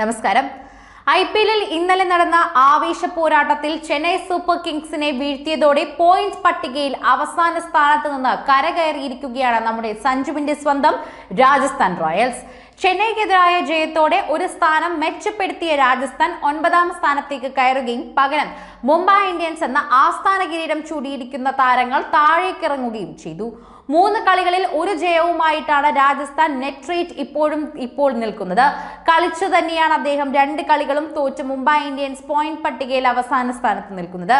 നമസ്കാരം. I P എല്ലിൽ ഇന്നലെ നടന്ന ആവേശ പോരാട്ടത്തിൽ ചെന്നൈ സൂപ്പർ കിങ്സിനെ വീഴ്ത്തിയതോടെ പോയിന്റ് പട്ടികയിൽ അവസാന സ്ഥാനത്ത് നിന്ന് കരകയറിയിരിക്കുകയാണ് നമ്മുടെ സഞ്ജുവിന്റെ സ്വന്തം രാജസ്ഥാൻ റോയൽസ്. ചെന്നൈക്കെതിരായ ജയത്തോടെ ഒരു സ്ഥാനം മെച്ചപ്പെടുത്തിയ രാജസ്ഥാൻ ഒൻപതാം സ്ഥാനത്തേക്ക് കയറുകയും പകരം മുംബൈ ഇന്ത്യൻസ് എന്ന ആസ്ഥാന കിരീടം ചൂടിയിരിക്കുന്ന താരങ്ങൾ താഴേക്കിറങ്ങുകയും ചെയ്തു. മൂന്ന് കളികളിൽ ഒരു ജയവുമായിട്ടാണ് രാജസ്ഥാൻ നെറ്റ് റേറ്റ് ഇപ്പോഴും ഇപ്പോൾ നിൽക്കുന്നത്. കളിച്ചു തന്നെയാണ് അദ്ദേഹം രണ്ട് കളികളും തോറ്റ് മുംബൈ ഇന്ത്യൻസ് പോയിന്റ് പട്ടികയിൽ അവസാന സ്ഥാനത്ത് നിൽക്കുന്നത്.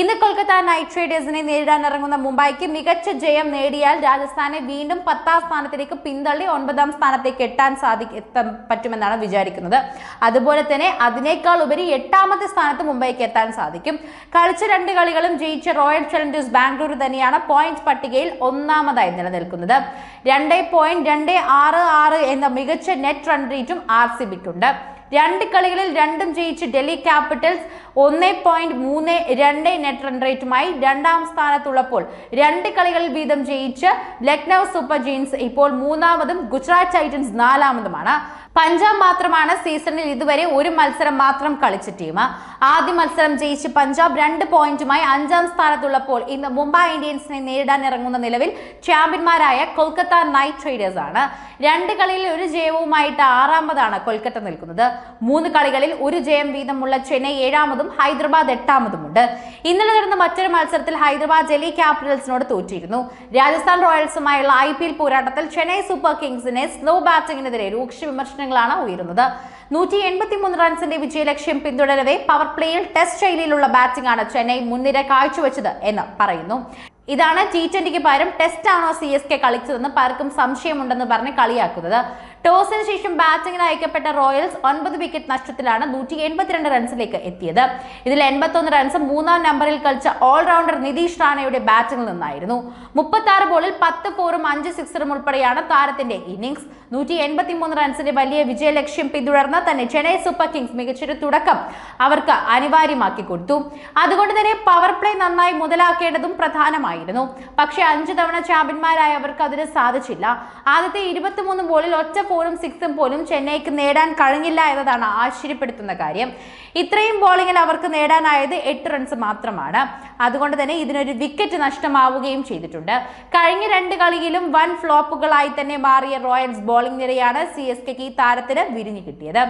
ഇന്ന് കൊൽക്കത്ത നൈറ്റ് റൈഡേഴ്സിനെ നേരിടാൻ ഇറങ്ങുന്ന മുംബൈക്ക് മികച്ച ജയം നേടിയാൽ രാജസ്ഥാനെ വീണ്ടും പത്താം സ്ഥാനത്തിലേക്ക് പിന്തള്ളി ഒൻപതാം സ്ഥാനത്തേക്ക് എത്താൻ സാധിക്കും എത്താൻ പറ്റുമെന്നാണ് വിചാരിക്കുന്നത്. അതുപോലെ തന്നെ അതിനേക്കാൾ ഉപരി എട്ടാമത്തെ സ്ഥാനത്ത് മുംബൈക്ക് എത്താൻ സാധിക്കും. കളിച്ച രണ്ട് കളികളും ജയിച്ച റോയൽ ചലഞ്ചേഴ്സ് ബാംഗ്ലൂർ തന്നെയാണ് പോയിന്റ് പട്ടികയിൽ ഒന്നാമതായി നിലനിൽക്കുന്നത്. രണ്ട് പോയിന്റ് രണ്ട് ആറ് ആറ് എന്ന മികച്ച നെറ്റ് റൺ റേറ്റും ആർ സി ബിക്കുണ്ട് രണ്ട് കളികളിൽ രണ്ടും ജയിച്ച് ഡൽഹി ക്യാപിറ്റൽസ് ഒന്ന് പോയിന്റ് മൂന്ന് രണ്ട് നെറ്റ് റൺ റേറ്റുമായി രണ്ടാം സ്ഥാനത്തുള്ളപ്പോൾ രണ്ട് കളികളിൽ വീതം ജയിച്ച് ലക്നൗ സൂപ്പർ ജെയിൻസ് ഇപ്പോൾ മൂന്നാമതും ഗുജറാത്ത് ടൈറ്റൻസ് നാലാമതുമാണ്. പഞ്ചാബ് മാത്രമാണ് സീസണിൽ ഇതുവരെ ഒരു മത്സരം മാത്രം കളിച്ച ടീം. ആദ്യ മത്സരം ജയിച്ച് പഞ്ചാബ് രണ്ട് പോയിന്റുമായി അഞ്ചാം സ്ഥാനത്തുള്ളപ്പോൾ ഇന്ന് മുംബൈ ഇന്ത്യൻസിനെ നേരിടാൻ ഇറങ്ങുന്ന നിലവിൽ ചാമ്പ്യന്മാരായ കൊൽക്കത്ത നൈറ്റ് റൈഡേഴ്സ് ആണ് രണ്ട് കളിയിൽ ഒരു ജയവുമായിട്ട് ആറാമതാണ് കൊൽക്കത്ത നിൽക്കുന്നത്. മൂന്ന് കളികളിൽ ഒരു ജയം വീതമുള്ള ചെന്നൈ ഏഴാമതും ഹൈദരാബാദ് എട്ടാമതുമുണ്ട്. ഇന്നലെ നടന്ന മറ്റൊരു മത്സരത്തിൽ ഹൈദരാബാദ് ഡൽഹി ക്യാപിറ്റൽസിനോട് തോറ്റിരുന്നു. രാജസ്ഥാൻ റോയൽസുമായുള്ള ഐ പി എൽ പോരാട്ടത്തിൽ ചെന്നൈ സൂപ്പർ കിങ്സിനെ സ്ലോ ബാറ്റിംഗിനെതിരെ രൂക്ഷ വിമർശനങ്ങളാണ് ഉയരുന്നത്. നൂറ്റി എൺപത്തി മൂന്ന് റൺസിന്റെ വിജയലക്ഷ്യം പിന്തുടരവേ പവർ പ്ലേയിൽ ടെസ്റ്റ് ശൈലിയിലുള്ള ബാറ്റിംഗ് ആണ് ചെന്നൈ മുൻനിര കാഴ്ചവെച്ചത് എന്ന് പറയുന്നു. ഇതാണ് ടി ട്വന്റിക്ക് പകരം ടെസ്റ്റ് ആണോ സി എസ് കെ കളിച്ചതെന്ന് പലർക്കും സംശയമുണ്ടെന്ന് പറഞ്ഞ് കളിയാക്കുന്നത്. ടോസിന് ശേഷം ബാറ്റിംഗിന് അയക്കപ്പെട്ട റോയൽസ് ഒൻപത് വിക്കറ്റ് നഷ്ടത്തിലാണ് നൂറ്റി എൺപത്തിരണ്ട് റൺസിലേക്ക് എത്തിയത്. ഇതിൽ എൺപത്തൊന്ന് റൺസ് മൂന്നാം നമ്പറിൽ കളിച്ച ഓൾറൗണ്ടർ നിതീഷ് റാണയുടെ ബാറ്റിംഗിൽ നിന്നായിരുന്നു. മുപ്പത്തി ബോളിൽ പത്ത് ഫോറും അഞ്ച് സിക്സറും ഉൾപ്പെടെയാണ് താരത്തിന്റെ ഇന്നിംഗ്സ് നൂറ്റി എൺപത്തി മൂന്ന് റൺസിന്റെ വലിയ വിജയലക്ഷ്യം പിന്തുടർന്ന് തന്നെ ചെന്നൈ സൂപ്പർ കിങ്സ് മികച്ചൊരു തുടക്കം അവർക്ക് അനിവാര്യമാക്കി കൊടുത്തു. അതുകൊണ്ട് തന്നെ പവർ പ്ലേ നന്നായി മുതലാക്കേണ്ടതും പ്രധാനമായിരുന്നു. പക്ഷേ അഞ്ച് തവണ ചാമ്പ്യന്മാരായ അവർക്ക് അതിന് സാധിച്ചില്ല. ആദ്യത്തെ ഇരുപത്തിമൂന്ന് ബോളിൽ ഒറ്റ ഫോറും സിക്സും പോലും ചെന്നൈക്ക് നേടാൻ കഴിഞ്ഞില്ല എന്നതാണ് ആശ്ചര്യപ്പെടുത്തുന്ന കാര്യം. ഇത്രയും ബോളിങ്ങിൽ അവർക്ക് നേടാനായത് എട്ട് റൺസ് മാത്രമാണ്. അതുകൊണ്ട് തന്നെ ഇതിനൊരു വിക്കറ്റ് നഷ്ടമാവുകയും ചെയ്തിട്ടുണ്ട്. കഴിഞ്ഞ രണ്ട് കളിയിലും വൻ ഫ്ലോപ്പുകളായി തന്നെ മാറിയ റോയൽസ് ബോളിംഗ് നിരയാണ് സി എസ് കെക്ക് ഈ താരത്തിന് വിരിഞ്ഞു കിട്ടിയത്.